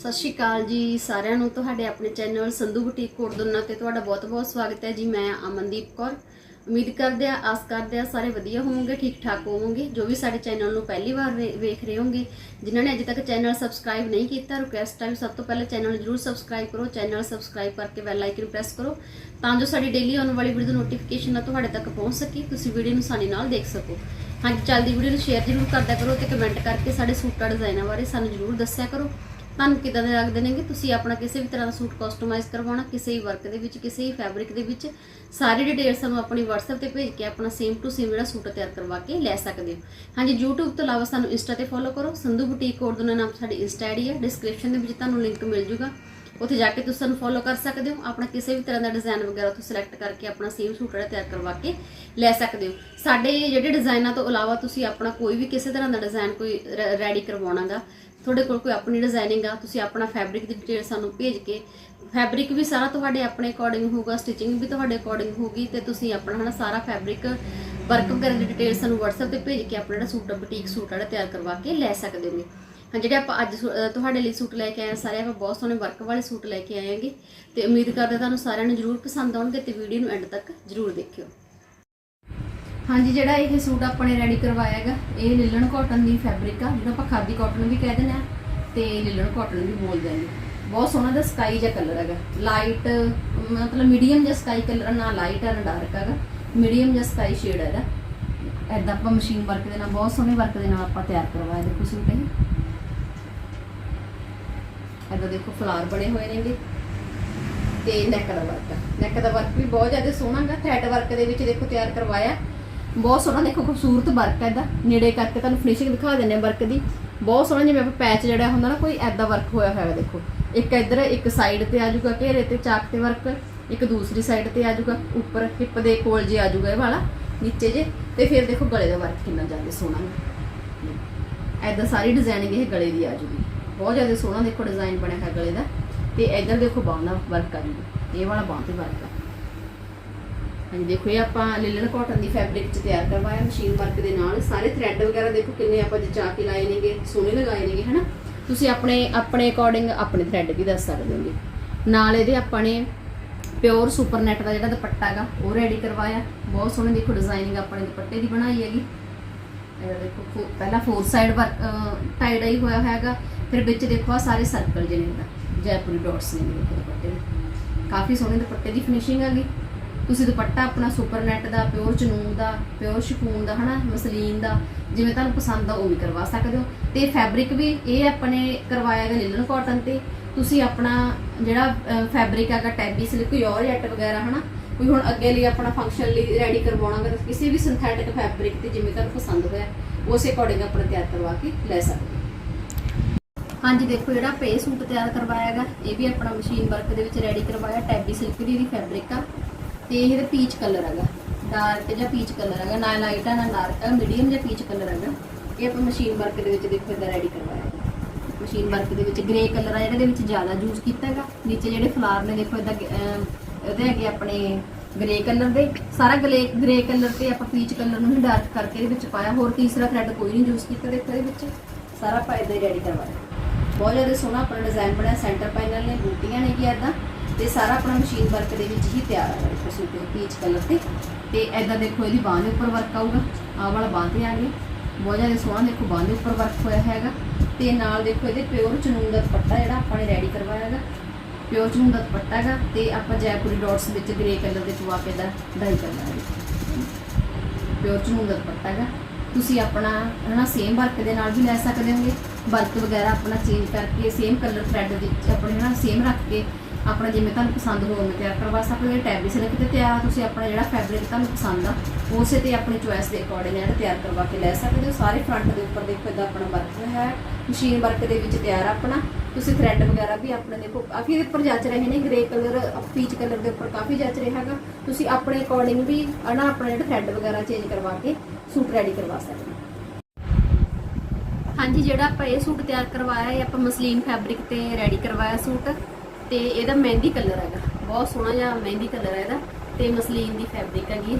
ਸਤਿ ਸ਼੍ਰੀ ਅਕਾਲ ਜੀ ਸਾਰਿਆਂ ਨੂੰ, ਤੁਹਾਡੇ ਆਪਣੇ ਚੈਨਲ ਸੰਧੂ ਬੁਟੀਕ ਕੋਟਦੁਨਾ ਤੇ ਤੁਹਾਡਾ ਬਹੁਤ-ਬਹੁਤ ਸਵਾਗਤ ਹੈ ਜੀ, ਮੈਂ ਅਮਨਦੀਪ ਕੌਰ। ਉਮੀਦ ਕਰਦੇ ਆ ਆਸ ਕਰਦੇ ਆ ਸਾਰੇ ਵਧੀਆ ਹੋਵੋਗੇ ਠੀਕ ਠਾਕ ਹੋਵੋਗੇ, ਜੋ ਵੀ ਸਾਡੇ ਚੈਨਲ ਨੂੰ ਪਹਿਲੀ ਵਾਰ ਵੇ- ਵੇਖ ਰਹੇ ਹੋਗੇ ਜਿਨ੍ਹਾਂ ਨੇ ਅਜੇ ਤੱਕ ਚੈਨਲ ਸਬਸਕ੍ਰਾਈਬ ਨਹੀਂ ਕੀਤਾ ਰਿਕੁਐਸਟ ਆ ਵੀ ਸਭ ਤੋਂ ਪਹਿਲਾਂ ਚੈਨਲ ਨੂੰ ਜਰੂਰ ਸਬਸਕ੍ਰਾਈਬ ਕਰੋ, ਚੈਨਲ ਸਬਸਕ੍ਰਾਈਬ ਕਰਕੇ ਬੈਲ ਆਈਕਨ ਪ੍ਰੈਸ ਕਰੋ, ਤਾਂ ਜੋ ਸਾਡੀ ਡੇਲੀ ਆਉਣ ਵਾਲੀ ਵੀਡੀਓ ਦੀ ਨੋਟੀਫਿਕੇਸ਼ਨ ਆ ਤੁਹਾਡੇ ਤੱਕ ਪਹੁੰਚ ਸਕੇ, ਤੁਸੀਂ ਵੀਡੀਓ ਨੂੰ ਆਸਾਨੀ ਨਾਲ ਦੇਖ ਸਕੋ। ਹਾਂਜੀ, ਚੱਲਦੀ ਵੀਡੀਓ ਨੂੰ ਸ਼ੇਅਰ ਜਰੂਰ ਕਰਦਾ ਕਰੋ ਤੇ ਕਮੈਂਟ ਕਰਕੇ ਸਾਡੇ ਸੂਟਾਂ ਡਿਜ਼ਾਈਨਾਂ ਬਾਰੇ ਸਾਨੂੰ ਜਰੂਰ ਦੱਸਿਆ ਕਰੋ। ਤੁਹਾਨੂੰ ਕਿਦਾਂ ਦੇ ਲੱਗਦੇ ਨੇਗੇ? ਤੁਸੀਂ ਆਪਣਾ ਕਿਸੇ ਵੀ ਤਰ੍ਹਾਂ ਦਾ ਸੂਟ ਕਸਟਮਾਈਜ਼ ਕਰਵਾਉਣਾ, ਕਿਸੇ ਵੀ ਵਰਕ ਦੇ ਵਿੱਚ, ਕਿਸੇ ਵੀ ਫੈਬਰਿਕ ਦੇ ਵਿੱਚ, ਸਾਰੀ ਡਿਟੇਲ ਸਾਨੂੰ ਆਪਣੀ WhatsApp ਤੇ ਭੇਜ ਕੇ ਆਪਣਾ ਸੇਮ ਟੂ ਸੇਮ ਜਿਹੜਾ ਸੂਟ ਤਿਆਰ ਕਰਵਾ ਕੇ ਲੈ ਸਕਦੇ ਹੋ। ਹਾਂਜੀ, YouTube ਤੋਂ ਇਲਾਵਾ ਸਾਨੂੰ Insta ਤੇ ਫੋਲੋ ਕਰੋ। ਸੰਧੂ ਬੁਟੀਕ ਕੋਡ ਦਾ ਨਾਮ ਸਾਡੀ Insta ਆਈਡੀ ਹੈ। ਡਿਸਕ੍ਰਿਪਸ਼ਨ ਦੇ ਵਿੱਚ ਤੁਹਾਨੂੰ ਲਿੰਕ ਮਿਲ ਜੂਗਾ। ਉੱਥੇ ਜਾ ਕੇ ਤੁਸੀਂ ਸਾਨੂੰ ਫੋਲੋ ਕਰ ਸਕਦੇ ਹੋ। ਆਪਣਾ ਕਿਸੇ ਵੀ ਤਰ੍ਹਾਂ ਦਾ ਡਿਜ਼ਾਈਨ ਵਗੈਰਾ ਉੱਥੇ ਸਿਲੈਕਟ ਕਰਕੇ ਆਪਣਾ ਸੇਮ ਸੂਟ ਜਿਹੜਾ ਤਿਆਰ ਕਰਵਾ ਕੇ ਲੈ ਸਕਦੇ ਹੋ। ਸਾਡੇ ਜਿਹੜੇ ਡਿਜ਼ਾਈਨਾਂ ਤੋਂ ਇਲਾਵਾ ਤੁਸੀਂ ਆਪਣਾ ਕੋਈ ਵੀ ਕਿਸੇ ਤਰ੍ਹਾਂ ਦਾ ਡਿਜ਼ਾਈਨ ਕੋਈ ਰੈਡੀ ਕਰਵਾਉਣਾਗਾ ਤੁਹਾਡੇ ਕੋਲ ਕੋਈ ਆਪਣੀ ਡਿਜ਼ਾਈਨਿੰਗ ਆ ਤੁਸੀਂ ਆਪਣਾ ਫੈਬਰਿਕ ਦੀ ਡਿਟੇਲ ਸਾਨੂੰ ਭੇਜ ਕੇ ਫੈਬਰਿਕ ਵੀ ਸਾਰਾ ਤੁਹਾਡੇ ਆਪਣੇ ਅਕੋਰਡਿੰਗ ਹੋਊਗਾ ਸਟਿਚਿੰਗ ਵੀ ਤੁਹਾਡੇ ਅਕੋਰਡਿੰਗ ਹੋਊਗੀ ਤੇ ਤੁਸੀਂ ਆਪਣਾ ਹਨਾ ਸਾਰਾ ਫੈਬਰਿਕ ਵਰਕ ਵਗੈਰਾ ਦੀ ਡਿਟੇਲ ਸਾਨੂੰ WhatsApp ਤੇ ਭੇਜ ਕੇ ਆਪਣਾ ਜਿਹੜਾ ਸੂਟ ਬੁਟੀਕ ਸੂਟ ਵਾਲਾ ਤਿਆਰ ਕਰਵਾ ਕੇ ਲੈ ਸਕਦੇ ਹੋਗੇ ਹਾਂ ਜਿਹੜੇ ਆਪਾਂ ਅੱਜ ਸੂ- ਤੁਹਾਡੇ ਲਈ ਸੂਟ ਲੈ ਕੇ ਆਏ ਹਾਂ, ਸਾਰੇ ਆਪਾਂ ਬਹੁਤ ਸੋਹਣੇ ਵਰਕ ਵਾਲੇ ਸੂਟ ਲੈ ਕੇ ਆਏ ਹਾਂਗੇ ਤੇ ਉਮੀਦ ਕਰਦੇ ਤੁਹਾਨੂੰ ਸਾਰਿਆਂ ਨੂੰ ਜਰੂਰ ਪਸੰਦ ਆਉਣਗੇ ਤੇ ਵੀਡੀਓ ਨੂੰ ਐਂਡ ਤੱਕ ਜਰੂਰ ਦੇਖਿਓ। ਹਾਂਜੀ, ਜਿਹੜਾ ਇਹ ਸੂਟ ਆਪਾਂ ਰੈਡੀ ਕਰਵਾਇਆ ਹੈਗਾ, ਇਹ ਲਿਲਨ ਕਾਟਨ ਦੀ ਫੈਬਰਿਕ ਆ ਜਿਹਨੂੰ ਆਪਾਂ ਖਾਦੀ ਕਾਟਨ ਵੀ ਕਹਿ ਦਿੰਦੇ ਆ, ਤੇ ਲਿਲਨ ਕਾਟਨ ਵੀ ਬੋਲਦੇ ਆਂਗੇ ਬਹੁਤ ਸੋਹਣਾ ਦਾ ਸਕਾਈ ਜਿਹਾ ਕਲਰ ਹੈਗਾ। ਲਾਈਟ ਮਤਲਬ ਮੀਡੀਅਮ ਜਿਹਾ ਸਕਾਈ ਕਲਰ ਨਾ ਲਾਈਟ ਆ, ਨਾ ਡਾਰਕ ਹੈਗਾ। ਮੀਡੀਅਮ ਜਿਹਾ ਸਕਾਈ ਸ਼ੇਡ ਹੈਗਾ। ਐਦਾਂ ਆਪਾਂ ਮਸ਼ੀਨ ਵਰਕ ਦੇ ਨਾਲ, ਬਹੁਤ ਸੋਹਣੇ ਵਰਕ ਦੇ ਨਾਲ ਆਪਾਂ ਤਿਆਰ ਕਰਵਾਇਆ। ਦੇਖੋ ਸੂਟ ਇਹ। ਐਦਾਂ ਦੇਖੋ ਫਲਾਰ ਬਣੇ ਹੋਏ ਨੇਗੇ। ਤੇ ਨੈਕ ਦਾ ਵਰਕ ਨੈਕ ਦਾ ਵਰਕ ਵੀ ਬਹੁਤ ਜ਼ਿਆਦਾ ਸੋਹਣਾ ਹੈਗਾ। ਥ੍ਰੈਡ ਵਰਕ ਦੇ ਵਿੱਚ ਦੇਖੋ ਤਿਆਰ ਕਰਵਾਇਆ। ਬਹੁਤ ਸੋਹਣਾ ਦੇਖੋ, ਖੂਬਸੂਰਤ ਵਰਕ ਹੈ ਇਹਦਾ। ਨੇੜੇ ਕਰਕੇ ਤੁਹਾਨੂੰ ਫਿਨਿਸ਼ਿੰਗ ਦਿਖਾ ਦਿੰਦੇ ਆ ਵਰਕ ਦੀ। ਬਹੁਤ ਸੋਹਣਾ ਜਿਵੇਂ ਆਪਾਂ ਪੈਚ ਜਿਹੜਾ ਹੁੰਦਾ ਨਾ, ਕੋਈ ਐਦਾ ਵਰਕ ਹੋਇਆ ਹੋਇਆ ਦੇਖੋ। ਇੱਕ ਇੱਧਰ, ਇੱਕ ਸਾਈਡ ਤੇ ਆ ਜਾਊਗਾ ਘੇਰੇ ਤੇ ਚਾਕ ਤੇ ਵਰਕ ਇੱਕ ਦੂਸਰੀ ਸਾਈਡ ਤੇ ਆ ਜਾਊਗਾ, ਉੱਪਰ ਹਿੱਪ ਦੇ ਕੋਲ ਜੇ ਆ ਜਾਊਗਾ ਇਹ ਵਾਲਾ, ਨੀਚੇ ਜੇ। ਤੇ ਫਿਰ ਦੇਖੋ ਗਲੇ ਦਾ ਵਰਕ ਕਿੰਨਾ ਜ਼ਿਆਦਾ ਸੋਹਣਾ। ਹੈ ਐਦਾਂ ਸਾਰੀ ਡਿਜ਼ਾਈਨਿੰਗ ਇਹ ਗਲੇ ਦੀ ਆ ਜੂਗੀ ਬਹੁਤ ਜ਼ਿਆਦਾ ਸੋਹਣਾ ਦੇਖੋ ਡਿਜ਼ਾਈਨ ਬਣਿਆ ਹੈ ਗਲੇ ਦਾ। ਤੇ ਇੱਧਰ ਦੇਖੋ ਬਾਹਾਂ ਦਾ ਵਰਕ ਆ ਜੂਗਾ ਇਹ ਵਾਲਾ ਬਾਹਾਂ ਤੇ ਵਰਕ ਆ ਹਾਂਜੀ, ਦੇਖੋ ਇਹ ਆਪਾਂ ਲਿਲਨ ਕਾਟਨ ਦੀ ਫੈਬਰਿਕ ਚ ਤਿਆਰ ਕਰਵਾਇਆ ਮਸ਼ੀਨ ਵਰਕ ਦੇ ਨਾਲ। ਸਾਰੇ ਥ੍ਰੈਡ ਵਗੈਰਾ ਦੇਖੋ ਕਿੰਨੇ ਆਪਾਂ ਜਚਾ ਕੇ ਲਾਏ ਨੇਗੇ, ਸੋਹਣੇ ਲਗਾਏ ਨੇਗੇ, ਹਨਾ? ਤੁਸੀਂ ਆਪਣੇ ਆਪਣੇ ਅਕੋਰਡਿੰਗ ਆਪਣੇ ਥ੍ਰੈਡ ਵੀ ਦੱਸ ਸਕਦੇ ਹੋਗੇ ਨਾਲ ਇਹਦੇ ਆਪਾਂ ਨੇ ਪਿਓਰ ਸੁਪਰ ਨੈਟ ਦਾ ਜਿਹੜਾ ਦੁਪੱਟਾ ਹੈਗਾ, ਉਹ ਰੈਡੀ ਕਰਵਾਇਆ। ਬਹੁਤ ਸੋਹਣੇ ਦੇਖੋ ਡਿਜ਼ਾਈਨਿੰਗ ਆਪਣੇ ਦੁਪੱਟੇ ਦੀ ਬਣਾਈ ਹੈਗੀ। ਇਹ ਦੇਖੋ ਪਹਿਲਾਂ four side work tie dye ਹੋਇਆ ਹੈਗਾ। ਫਿਰ ਵਿੱਚ ਦੇਖੋ ਆ ਸਾਰੇ ਸਰਕਲ ਜਿਹੇ ਨੇ ਜੈਪੁਰੀ ਡਾਟਸ ਨੇ ਦੁਪੱਟੇ ਕਾਫੀ ਸੋਹਣੇ ਦੁਪੱਟੇ ਦੀ ਫਿਨਿਸ਼ਿੰਗ ਹੈਗੀ। ਤੁਸੀਂ ਦੁਪੱਟਾ ਆਪਣਾ ਸੁਪਰ ਨੈਟ ਦਾ, ਪਿਓਰ ਚਨੂਨ ਦਾ, ਪਿਓਰ ਸ਼ਿਫੂਨ ਦਾ, ਹਨਾ, ਮਸਲੀਨ ਦਾ, ਜਿਵੇਂ ਤੁਹਾਨੂੰ ਪਸੰਦ ਆ, ਉਹ ਵੀ ਕਰਵਾ ਸਕਦੇ ਹੋ। ਤੇ ਫੈਬਰਿਕ ਵੀ, ਇਹ ਆਪਣੇ ਕਰਵਾਇਆ ਗਿਆ ਲਿਲਨ ਕਾਟਨ ਤੇ। ਤੁਸੀਂ ਆਪਣਾ ਜਿਹੜਾ ਫੈਬਰਿਕ ਹੈਗਾ ਟੈਬੀ ਸਿਲਕ ਯੋਰਜੈਟ ਵਗੈਰਾ, ਹਨਾ, ਕੋਈ ਹੁਣ ਅੱਗੇ ਲਈ ਆਪਣਾ ਫੰਕਸ਼ਨ ਲਈ ਰੈਡੀ ਕਰਵਾਉਣਾਗਾ ਤਾਂ ਕਿਸੇ ਵੀ ਸਿੰਥੈਟਿਕ ਫੈਬਰਿਕ ਤੇ ਜਿਵੇਂ ਤੁਹਾਨੂੰ ਪਸੰਦ ਹੋਇਆ, ਉਸੇ ਅਕੋਰਡਿੰਗ ਆਪਣਾ ਤਿਆਰ ਕਰਵਾ ਕੇ ਲੈ ਸਕਦੇ ਹੋ। ਹਾਂਜੀ, ਦੇਖੋ ਜਿਹੜਾ ਪੇ ਸੂਟ ਤਿਆਰ ਕਰਵਾਇਆ ਹੈਗਾ ਇਹ ਵੀ ਆਪਣਾ ਮਸ਼ੀਨ ਵਰਕ ਦੇ ਵਿੱਚ ਰੈਡੀ ਕਰਵਾਇਆ, ਟੈਬੀ ਸਿਲਕ ਦੀ ਦੀ ਫੈਬਰਿਕ ਆ। ਤੇ ਇਹਦਾ ਪੀਚ ਕਲਰ ਹੈਗਾ। ਡਾਰਕ ਜਾਂ ਪੀਚ ਕਲਰ ਹੈਗਾ। ਨਾ ਲਾਈਟ ਆ, ਨਾ ਡਾਰਕ ਆ ਮੀਡੀਅਮ ਜਾਂ ਪੀਚ ਕਲਰ ਹੈਗਾ। ਇਹ ਆਪਾਂ ਮਸ਼ੀਨ ਵਰਕ ਦੇ ਵਿੱਚ ਦੇਖੋ ਇਹਦਾ ਰੈਡੀ ਕਰਵਾਇਆ ਮਸ਼ੀਨ ਵਰਕ ਦੇ ਵਿੱਚ ਗ੍ਰੇ ਕਲਰ ਆ ਜਿਹੜਾ ਦੇ ਵਿੱਚ ਜ਼ਿਆਦਾ ਯੂਜ਼ ਕੀਤਾ ਹੈਗਾ। ਨੀਚੇ ਜਿਹੜੇ ਫਲਾਰ ਨੇ, ਦੇਖੋ ਇਹਦਾ ਇਹਦੇ ਹੈਗੇ ਆਪਣੇ ਗ੍ਰੇ ਕਲਰ ਦੇ। ਸਾਰਾ ਗਲੇ ਗ੍ਰੇ ਕਲਰ ਤੇ ਆਪਾਂ ਪੀਚ ਕਲਰ ਨੂੰ ਹੀ ਡਾਰਕ ਕਰਕੇ ਇਹਦੇ ਵਿੱਚ ਪਾਇਆ। ਹੋਰ ਤੀਸਰਾ ਥ੍ਰੈਡ ਕੋਈ ਨਹੀਂ ਯੂਜ਼ ਕੀਤਾ ਦੇਖੋ ਇਹਦੇ ਵਿੱਚ। ਸਾਰਾ ਆਪਾਂ ਇਹਦਾ ਹੀ ਰੈਡੀ ਕਰਵਾਇਆ। ਬਹੁਤ ਜ਼ਿਆਦਾ ਸੋਹਣਾ ਆਪਣਾ ਡਿਜ਼ਾਈਨ ਬਣਿਆ। ਸੈਂਟਰ ਪੈਨਲ ਨੇ, ਬੂਟੀਆਂ ਨੇ ਕੀ ਇਦਾਂ ਤੇ ਸਾਰਾ ਆਪਣਾ ਮਸ਼ੀਨ ਵਰਕ ਦੇ ਵਿੱਚ ਹੀ ਤਿਆਰ ਹੈ ਦੇਖੋ ਸੂਟ ਦੇ ਪੀਚ ਕਲਰ ਤੇ। ਤੇ ਇਦਾਂ ਦੇਖੋ, ਇਹਦੀ ਬਾਹ ਦੇ ਉੱਪਰ ਵਰਕ ਆਊਗਾ। ਆਹ ਵਾਲਾ ਬਾਹ ਤੇ ਆ ਗਿਆ। ਬਹੁਤ ਜ਼ਿਆਦਾ ਸੋਹਣਾ ਦੇਖੋ, ਬਾਹ ਦੇ ਉੱਪਰ ਵਰਕ ਹੋਇਆ ਹੈਗਾ। ਤੇ ਨਾਲ ਦੇਖੋ, ਇਹਦੇ ਪਿਓਰ ਚਨੂਨ ਦਾ ਦੁਪੱਟਾ ਜਿਹੜਾ ਆਪਾਂ ਨੇ ਰੈਡੀ ਕਰਵਾਇਆ ਹੈਗਾ। ਪਿਓਰ ਚਨੂਨ ਦਾ ਦੁਪੱਟਾ ਹੈਗਾ ਤੇ ਆਪਾਂ ਜੈਪੁਰੀ ਡਾਟਸ ਵਿੱਚ ਗ੍ਰੇ ਕਲਰ ਦੇ ਪਵਾ ਕੇ ਦਾ ਡਾਈ ਕਰਨਾ ਹੈ। ਪਿਓਰ ਚਨੂਨ ਦਾ ਦੁਪੱਟਾ ਹੈਗਾ। ਤੁਸੀਂ ਆਪਣਾ, ਹਨਾ ਸੇਮ ਵਰਕ ਦੇ ਨਾਲ ਵੀ ਲੈ ਸਕਦੇ ਹੋਗੇ। ਵਰਕ ਵਗੈਰਾ ਆਪਣਾ ਚੇਂਜ ਕਰਕੇ ਸੇਮ ਕਲਰ ਥ੍ਰੈਡ ਦੇ ਵਿੱਚ ਆਪਣੇ, ਹਨਾ ਸੇਮ ਰੱਖ ਕੇ ਆਪਣਾ ਜਿਵੇਂ ਤੁਹਾਨੂੰ ਪਸੰਦ ਹੋਵੇ ਉਵੇਂ ਤਿਆਰ ਕਰਵਾ ਸਕਦੇ ਹੋ। ਟੈਬੀ ਸਿਲਕ ਤੇ ਤਿਆਰ ਤੁਸੀਂ ਆਪਣਾ ਜਿਹੜਾ ਫੈਬਰਿਕ ਤੁਹਾਨੂੰ ਪਸੰਦ ਆ, ਉਸੇ ਤੇ ਆਪਣੀ ਚੋਇਸ ਦੇ ਅਕੋਰਡਿੰਗ ਜਿਹੜਾ ਤਿਆਰ ਕਰਵਾ ਕੇ ਲੈ ਸਕਦੇ ਹੋ। ਸਾਰੇ ਫਰੰਟ ਦੇ ਉੱਪਰ ਦੇਖੋ, ਇਦਾਂ ਆਪਣਾ ਵਰਕ ਹੈ। ਮਸ਼ੀਨ ਵਰਕ ਦੇ ਵਿੱਚ ਤਿਆਰ ਆਪਣਾ। ਤੁਸੀਂ ਥ੍ਰੈਡ ਵਗੈਰਾ ਵੀ ਆਪਣੇ ਦੇਖੋ, ਕਾਫੀ ਇਹਦੇ ਉੱਪਰ ਜੱਚ ਰਹੇ ਨੇ ਗ੍ਰੇ ਕਲਰ ਪੀਚ ਕਲਰ ਦੇ ਉੱਪਰ ਕਾਫੀ ਜੱਚ ਰਿਹਾ ਹੈਗਾ। ਤੁਸੀਂ ਆਪਣੇ ਅਕੋਰਡਿੰਗ ਵੀ ਹਨਾ, ਆਪਣਾ ਜਿਹੜਾ ਥ੍ਰੈਡ ਵਗੈਰਾ ਚੇਂਜ ਕਰਵਾ ਕੇ ਸੂਟ ਰੈਡੀ ਕਰਵਾ ਸਕਦੇ ਹੋ। ਹਾਂਜੀ, ਜਿਹੜਾ ਆਪਾਂ ਇਹ ਸੂਟ ਤਿਆਰ ਕਰਵਾਇਆ ਹੈ ਆਪਾਂ ਮਸਲੀਨ ਫੈਬਰਿਕ ਤੇ ਰੈਡੀ ਕਰਵਾਇਆ ਸੂਟ ਤੇ ਇਹਦਾ ਮਹਿੰਦੀ ਕਲਰ ਹੈਗਾ। ਬਹੁਤ ਸੋਹਣਾ ਜਿਹਾ ਮਹਿੰਦੀ ਕਲਰ ਹੈ ਇਹਦਾ ਤੇ ਮਸਲੀਨ ਦੀ ਫੈਬਰਿਕ ਹੈਗੀ ਇਹ।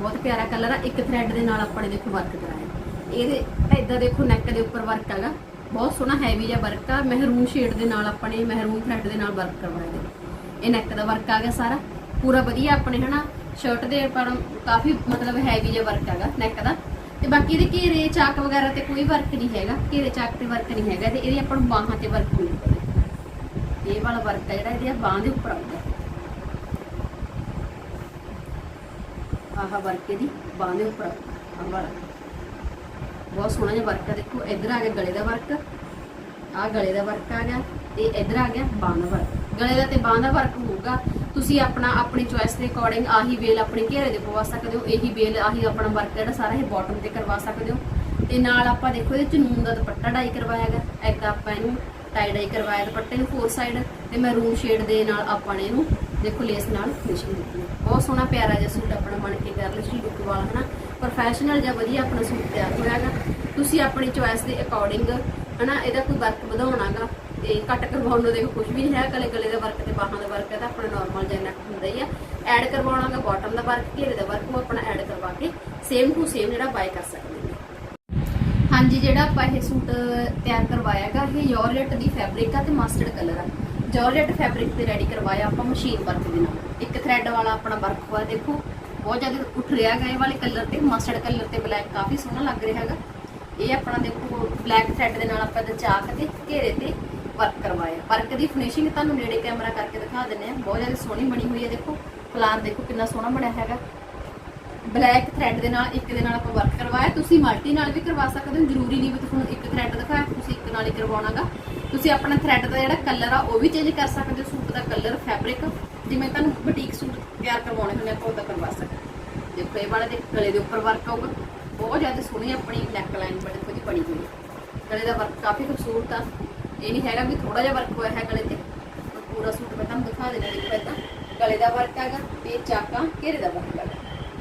ਬਹੁਤ ਪਿਆਰਾ ਕਲਰ ਆ। ਇੱਕ ਥ੍ਰੈਡ ਦੇ ਨਾਲ ਆਪਾਂ ਨੇ ਦੇਖੋ ਵਰਕ ਕਰਾਇਆ। ਇਹਦੇ ਇਦਾਂ ਦੇਖੋ ਨੈਕ ਦੇ ਉੱਪਰ ਵਰਕ ਹੈਗਾ। ਬਹੁਤ ਸੋਹਣਾ ਹੈਵੀ ਜਿਹਾ ਵਰਕ ਆ। ਮਹਿਰੂਨ ਸ਼ੇਡ ਦੇ ਨਾਲ ਆਪਣੇ ਮਹਿਰੂਨ ਥ੍ਰੈਡ ਦੇ ਨਾਲ ਵਰਕ ਕਰਵਾਇਆ ਦੇ ਇਹ ਨੈਕ ਦਾ ਵਰਕ ਆ ਗਿਆ ਸਾਰਾ। ਪੂਰਾ ਵਧੀਆ ਆਪਣੇ ਹਨਾ ਸ਼ਰਟ ਦੇ ਪਰ ਕਾਫੀ ਮਤਲਬ ਹੈਵੀ ਜਿਹਾ ਵਰਕ ਹੈਗਾ ਨੈਕ ਦਾ। ਤੇ ਬਾਕੀ ਇਹਦੇ ਘੇਰੇ, ਚਾਕ ਵਗੈਰਾ ਤੇ ਕੋਈ ਵਰਕ ਨਹੀਂ ਹੈਗਾ। ਘੇਰੇ, ਚਾਕ ਤੇ ਵਰਕ ਨਹੀਂ ਹੈਗਾ ਤੇ ਇਹਦੇ ਆਪਾਂ ਨੂੰ ਬਾਹਾਂ ਤੇ ਵਰਕ ਮਿਲੂਗਾ ਇਹ ਵਾਲਾ ਵਰਕ ਹੈ ਜਿਹੜਾ ਇਹਦੀ ਬਾਹਾਂ ਦੇ ਉੱਪਰ ਆਉਂਦਾ ਆਹ ਵਰਕ ਇਹਦੀ ਬਾਹਾਂ ਦੇ ਉੱਪਰ ਆਹ ਵਾਲਾ। ਬਹੁਤ ਸੋਹਣਾ ਜਿਹਾ ਵਰਕ ਹੈ, ਦੇਖੋ, ਇੱਧਰ ਆ ਗਿਆ ਗਲੇ ਦਾ ਵਰਕ, ਆਹ ਗਲੇ ਦਾ ਵਰਕ ਆ ਗਿਆ, ਤੇ ਇੱਧਰ ਆ ਗਿਆ ਬਾਹਾਂ ਦਾ ਵਰਕ। ਗਲੇ ਦਾ ਤੇ ਬਾਹਾਂ ਦਾ ਵਰਕ ਹੋਊਗਾ, ਤੁਸੀਂ ਆਪਣਾ, ਆਪਣੀ ਚੁਆਇਸ ਦੇ ਅਕੋਰਡਿੰਗ ਆਹੀ ਵੇਲ ਆਪਣੇ ਘੇਰੇ ਦੇ ਪਵਾ ਸਕਦੇ ਹੋ, ਇਹੀ ਵੇਲ ਆਹੀ ਆਪਣਾ ਵਰਕ ਜਿਹੜਾ ਸਾਰਾ ਇਹ ਬਾਟਮ ਤੇ ਕਰਵਾ ਸਕਦੇ ਹੋ। ਤੇ ਨਾਲ ਆਪਾਂ ਦੇਖੋ, ਇਹਦੇ ਚ ਦਾ ਦੁਪੱਟਾ ਡਾਈ ਕਰਵਾਇਆ ਹੈਗਾ ਇੱਕ ਆਪਾਂ ਇਹਨੂੰ ਟਾਈ ਡਾਈ ਕਰਵਾਇਆ ਦੁਪੱਟੇ ਨੂੰ ਫੋਰ ਸਾਈਡ ਤੇ ਮੈਰੂਨ ਸ਼ੇਡ ਦੇ ਨਾਲ ਆਪਾਂ ਨੇ ਇਹਨੂੰ ਦੇਖੋ ਲੇਸ ਨਾਲ ਫਿਨਿਸ਼ਿੰਗ ਦਿੱਤੀ ਬਹੁਤ ਸੋਹਣਾ ਪਿਆਰਾ ਜਿਹਾ ਸੂਟ ਆਪਣਾ ਬਣ ਕੇ ਗਰਲਿਸ਼ ਲੁੱਕ ਵਾਲਾ, ਹਨਾ? ਪ੍ਰੋਫੈਸ਼ਨਲ ਜਾਂ ਵਧੀਆ ਆਪਣਾ ਸੂਟ ਤਿਆਰ ਹੋਇਆ ਹੈਗਾ। ਤੁਸੀਂ ਆਪਣੀ ਚੁਆਇਸ ਦੇ ਅਕੋਰਡਿੰਗ ਹਨਾ, ਇਹਦਾ ਕੋਈ ਵਰਕ ਵਧਾਉਣਾਗਾ ਤੇ ਕੱਟ ਕਰਵਾਉਣ ਨੂੰ ਦੇਖੋ ਕੁਝ ਵੀ ਨਹੀਂ ਹੈ ਕਲੇ ਕਲੇ ਦਾ ਵਰਕ ਤੇ ਬਾਹਾਂ ਦਾ ਵਰਕ ਹੈ, ਤਾਂ ਆਪਣਾ ਨਾਰਮਲ ਜਿਹਾ ਹੁੰਦਾ ਹੀ ਆ। ਐਡ ਕਰਵਾਉਣਾਗਾ ਬਾਟਮ ਦਾ ਵਰਕ ਘੇਰੇ ਦਾ ਵਰਕ ਉਹ ਆਪਣਾ ਐਡ ਕਰਵਾ ਕੇ ਸੇਮ ਟੂ ਸੇਮ ਜਿਹੜਾ ਬਾਈ ਕਰ ਸਕਦੇ ਹਾਂਜੀ, ਜਿਹੜਾ ਆਪਾਂ ਇਹ ਸੂਟ ਤਿਆਰ ਕਰਵਾਇਆ ਹੈਗਾ, ਇਹ ਯੋਰਜਟ ਦੀ ਫੈਬਰਿਕ ਆ ਤੇ ਮਸਟਰਡ ਕਲਰ ਆ। ਜੋਰਜਟ ਫੈਬਰਿਕ ਤੇ ਰੈਡੀ ਕਰਵਾਇਆ ਆਪਾਂ ਮਸ਼ੀਨ ਵਰਕ ਦੇ ਨਾਲ। ਇੱਕ ਥ੍ਰੈਡ ਵਾਲਾ ਆਪਣਾ ਵਰਕ ਹੋਇਆ ਦੇਖੋ, ਬਹੁਤ ਜ਼ਿਆਦਾ ਉੱਠ ਰਿਹਾ ਹੈਗਾ ਇਹ ਵਾਲੇ ਕਲਰ ਤੇ। ਮਸਟਰਡ ਕਲਰ ਤੇ ਬਲੈਕ ਕਾਫੀ ਸੋਹਣਾ ਲੱਗ ਰਿਹਾ ਹੈਗਾ। ਇਹ ਆਪਣਾ ਦੇਖੋ ਬਲੈਕ ਥ੍ਰੈਡ ਦੇ ਨਾਲ ਆਪਾਂ ਚਾਕ ਤੇ, ਘੇਰੇ ਤੇ ਵਰਕ ਕਰਵਾਇਆ। ਵਰਕ ਦੀ ਫਿਨਿਸ਼ਿੰਗ ਤੁਹਾਨੂੰ ਨੇੜੇ ਕੈਮਰਾ ਕਰਕੇ ਦਿਖਾ ਦਿੰਦੇ ਆ ਬਹੁਤ ਜ਼ਿਆਦਾ ਸੋਹਣੀ ਬਣੀ ਹੋਈ ਹੈ, ਦੇਖੋ। ਫਲਾਰ ਦੇਖੋ ਕਿੰਨਾ ਸੋਹਣਾ ਬਣਿਆ ਹੈਗਾ। ਬਲੈਕ ਥ੍ਰੈਡ ਦੇ ਨਾਲ, ਇੱਕ ਦੇ ਨਾਲ ਆਪਾਂ ਵਰਕ ਕਰਵਾਇਆ। ਤੁਸੀਂ ਮਲਟੀ ਨਾਲ ਵੀ ਕਰਵਾ ਸਕਦੇ ਹੋ, ਜ਼ਰੂਰੀ ਨਹੀਂ ਵੀ ਤੁਹਾਨੂੰ ਇੱਕ ਥ੍ਰੈਡ ਦਿਖਾਇਆ, ਤੁਸੀਂ ਇੱਕ ਨਾਲ ਹੀ ਕਰਵਾਉਣਾਗਾ। ਤੁਸੀਂ ਆਪਣਾ ਥ੍ਰੈਡ ਦਾ ਜਿਹੜਾ ਕਲਰ ਆ, ਉਹ ਵੀ ਚੇਂਜ ਕਰ ਸਕਦੇ ਹੋ, ਸੂਟ ਦਾ ਕਲਰ ਫੈਬਰਿਕ ਜਿਵੇਂ ਤੁਹਾਨੂੰ ਬੁਟੀਕ ਸੂਟ ਤਿਆਰ ਕਰਵਾਉਣੇ ਹੁੰਦੇ ਆਪਾਂ ਉਹਦਾ ਕਰਵਾ ਸਕਦੇ ਹੋ। ਦੇਖੋ, ਇਹ ਵਾਲਾ ਦੇ ਗਲੇ ਦੇ ਉੱਪਰ ਵਰਕ ਆਊਗਾ। ਬਹੁਤ ਜ਼ਿਆਦਾ ਸੋਹਣੀ ਆਪਣੀ ਨੈਕ ਲਾਈਨ ਬੜੀ ਉਹਦੀ ਬਣੀ ਹੋਈ। ਹੈ ਗਲੇ ਦਾ ਵਰਕ ਕਾਫੀ ਖੂਬਸੂਰਤ ਆ। ਇਹ ਨਹੀਂ ਹੈਗਾ ਵੀ ਥੋੜਾ ਜਿਹਾ ਵਰਕ ਹੋਇਆ ਹੈ ਗਲੇ ਤੇ। ਪਰ ਪੂਰਾ ਸੂਟ ਮੈਂ ਤੁਹਾਨੂੰ ਦਿਖਾ ਦੇਣਾ ਦੇਖੋ ਏਦਾਂ ਗਲੇ ਦਾ ਵਰਕ ਹੈਗਾ ਤੇ ਚਾਕਾਂ, ਘੇਰੇ ਦਾ ਵਰਕ ਹੈਗਾ।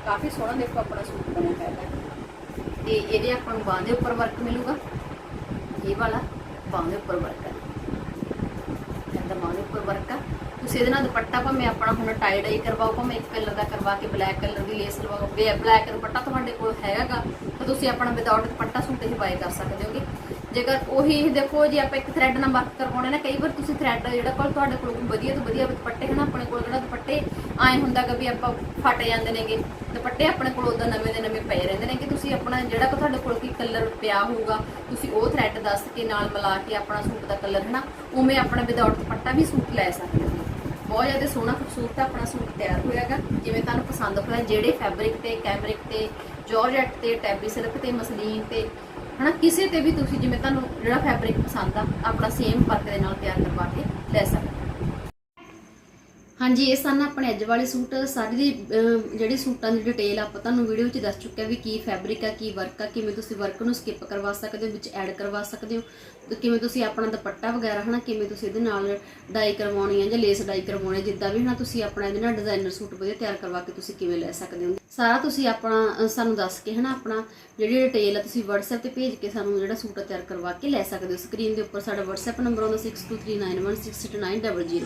ਕਾਫੀ ਸੋਹਣਾ ਦੇਖੋ ਆਪਣਾ ਸੂਟ ਬਣਿਆ ਹੋਇਆ ਤੇ ਇਹਦੇ ਆਪਾਂ ਨੂੰ ਬਾਹਾਂ ਦੇ ਉੱਪਰ ਵਰਕ ਮਿਲੂਗਾ। ਇਹ ਵਾਲਾ ਬਾਹਾਂ ਦੇ ਉੱਪਰ ਵਰਕ ਹੈ। ਇਹਦਾ ਬਾਹਾਂ ਦੇ ਉੱਪਰ ਵਰਕ ਆ ਤੁਸੀਂ ਇਹਦੇ ਨਾਲ ਦੁਪੱਟਾ ਭਾਵੇਂ ਆਪਣਾ ਹੁਣ ਟਾਈ ਡਾਈ ਕਰਵਾਓ, ਭਾਵੇਂ ਇੱਕ ਕਲਰ ਦਾ ਕਰਵਾ ਕੇ ਬਲੈਕ ਕਲਰ ਦੀ ਲੇਸ ਲਵਾਓ। ਬਲੈਕ ਦੁਪੱਟਾ ਤੁਹਾਡੇ ਕੋਲ ਹੈਗਾ ਤਾਂ ਤੁਸੀਂ ਆਪਣਾ ਵਿਦਆਊਟ ਦੁਪੱਟਾ ਸੂਟ ਹੀ ਬਾਏ ਕਰ ਸਕਦੇ ਹੋਗੇ। ਜੇਕਰ ਉਹੀ ਦੇਖੋ, ਜੇ ਆਪਾਂ ਇੱਕ ਥ੍ਰੈਡ ਨਾਲ ਵਰਕ ਕਰਵਾਉਣੇ ਨਾ, ਕਈ ਵਾਰ ਤੁਸੀਂ ਥ੍ਰੈਡ ਜਿਹੜਾ ਕੋਲ ਤੁਹਾਡੇ ਕੋਲ ਵਧੀਆ ਤੋਂ ਵਧੀਆ ਦੁਪੱਟੇ ਹਨ, ਆਪਣੇ ਕੋਲ ਜਿਹੜਾ ਦੁਪੱਟੇ ਆਏ ਹੁੰਦਾਗਾ ਵੀ ਆਪਾਂ ਫਟ ਜਾਂਦੇ ਨੇਗੇ। ਦੁਪੱਟੇ ਆਪਣੇ ਕੋਲ ਉਦੋਂ ਨਵੇਂ ਦੇ ਨਵੇਂ ਪਏ ਰਹਿੰਦੇ ਨੇ ਕਿ ਤੁਸੀਂ ਆਪਣਾ ਜਿਹੜਾ ਕੋ ਤੁਹਾਡੇ ਕੋਲ ਕੀ ਕਲਰ ਪਿਆ ਹੋਊਗਾ, ਤੁਸੀਂ ਉਹ ਥ੍ਰੈਡ ਦੱਸ ਕੇ ਨਾਲ ਮਿਲਾ ਕੇ ਆਪਣਾ ਸੂਟ ਦਾ ਕਲਰ ਹੈ ਨਾ ਉਵੇਂ ਆਪਣਾ ਵਿਦਆਊਟ ਦੁਪੱਟਾ ਵੀ ਸੂਟ ਲੈ ਸਕਦੇ ਹੋ। ਬਹੁਤ ਜ਼ਿਆਦਾ ਸੋਹਣਾ, ਖੂਬਸੂਰਤ ਆਪਣਾ ਸੂਟ ਤਿਆਰ ਹੋਇਆਗਾ ਜਿਵੇਂ ਤੁਹਾਨੂੰ ਪਸੰਦ ਹੋਇਆ, ਜਿਹੜੇ ਫੈਬਰਿਕ ਤੇ ਕੈਮਰਿਕ ਤੇ ਜਾਰਜਟ ਤੇ ਟੈਬੀ ਸਿਲਕ ਤੇ, ਮਸਲੀਨ ਤੇ, ਹਨਾ? ਕਿਸੇ ਤੇ ਵੀ ਤੁਸੀਂ ਜਿਵੇਂ ਤੁਹਾਨੂੰ ਜਿਹੜਾ ਫੈਬਰਿਕ ਪਸੰਦ ਆ, ਆਪਣਾ ਸੇਮ ਵਰਕ ਦੇ ਨਾਲ ਤਿਆਰ ਕਰਵਾ ਕੇ ਲੈ ਸਕਦੇ ਹਾਂਜੀ ਇਹ ਸਨ ਆਪਣੇ ਅੱਜ ਵਾਲੇ ਸੂਟ। ਸਾਰੀ ਦੀ ਅਹ, ਜਿਹੜੀ ਸੂਟਾਂ ਦੀ ਡਿਟੇਲ ਆਪਾਂ ਤੁਹਾਨੂੰ ਵੀਡੀਓ ਵਿੱਚ ਦੱਸ ਚੁੱਕਿਆ ਵੀ ਕੀ ਫੈਬਰਿਕ ਆ ਕੀ ਵਰਕ ਆ ਕਿਵੇਂ ਤੁਸੀਂ ਵਰਕ ਨੂੰ ਸਕਿਪ ਕਰਵਾ ਸਕਦੇ ਹੋ ਵਿੱਚ ਐਡ ਕਰਵਾ ਸਕਦੇ ਹੋ। ਤੇ ਕਿਵੇਂ ਤੁਸੀਂ ਆਪਣਾ ਦੁਪੱਟਾ ਵਗੈਰਾ ਹਨਾ ਕਿਵੇਂ ਤੁਸੀਂ ਇਹਦੇ ਨਾਲ ਡਾਈ ਕਰਵਾਉਣੀ ਹੈ ਜਾਂ ਲੇਸ ਡਾਈ ਕਰਵਾਉਣੀ ਹੈ ਜਿੱਦਾਂ ਵੀ ਹਨਾ ਤੁਸੀਂ ਆਪਣਾ ਇਹਦੇ ਨਾਲ ਡਿਜ਼ਾਈਨਰ ਸੂਟ ਵਧੀਆ ਤਿਆਰ ਕਰਵਾ ਕੇ ਤੁਸੀਂ ਕਿਵੇਂ ਲੈ ਸਕਦੇ ਹੋ। ਸਾਰਾ ਤੁਸੀਂ ਆਪਣਾ ਸਾਨੂੰ ਦੱਸ ਕੇ ਹਨਾ ਆਪਣਾ ਜਿਹੜੀ ਡਿਟੇਲ ਆ ਤੁਸੀਂ WhatsApp ਤੇ ਭੇਜ ਕੇ ਸਾਨੂੰ ਜਿਹੜਾ ਸੂਟ ਆ ਤਿਆਰ ਕਰਵਾ ਕੇ ਲੈ ਸਕਦੇ ਹੋ। ਸਕਰੀਨ ਦੇ ਉੱਪਰ ਸਾਡਾ WhatsApp ਨੰਬਰ ਆਉਂਦਾ 6239162900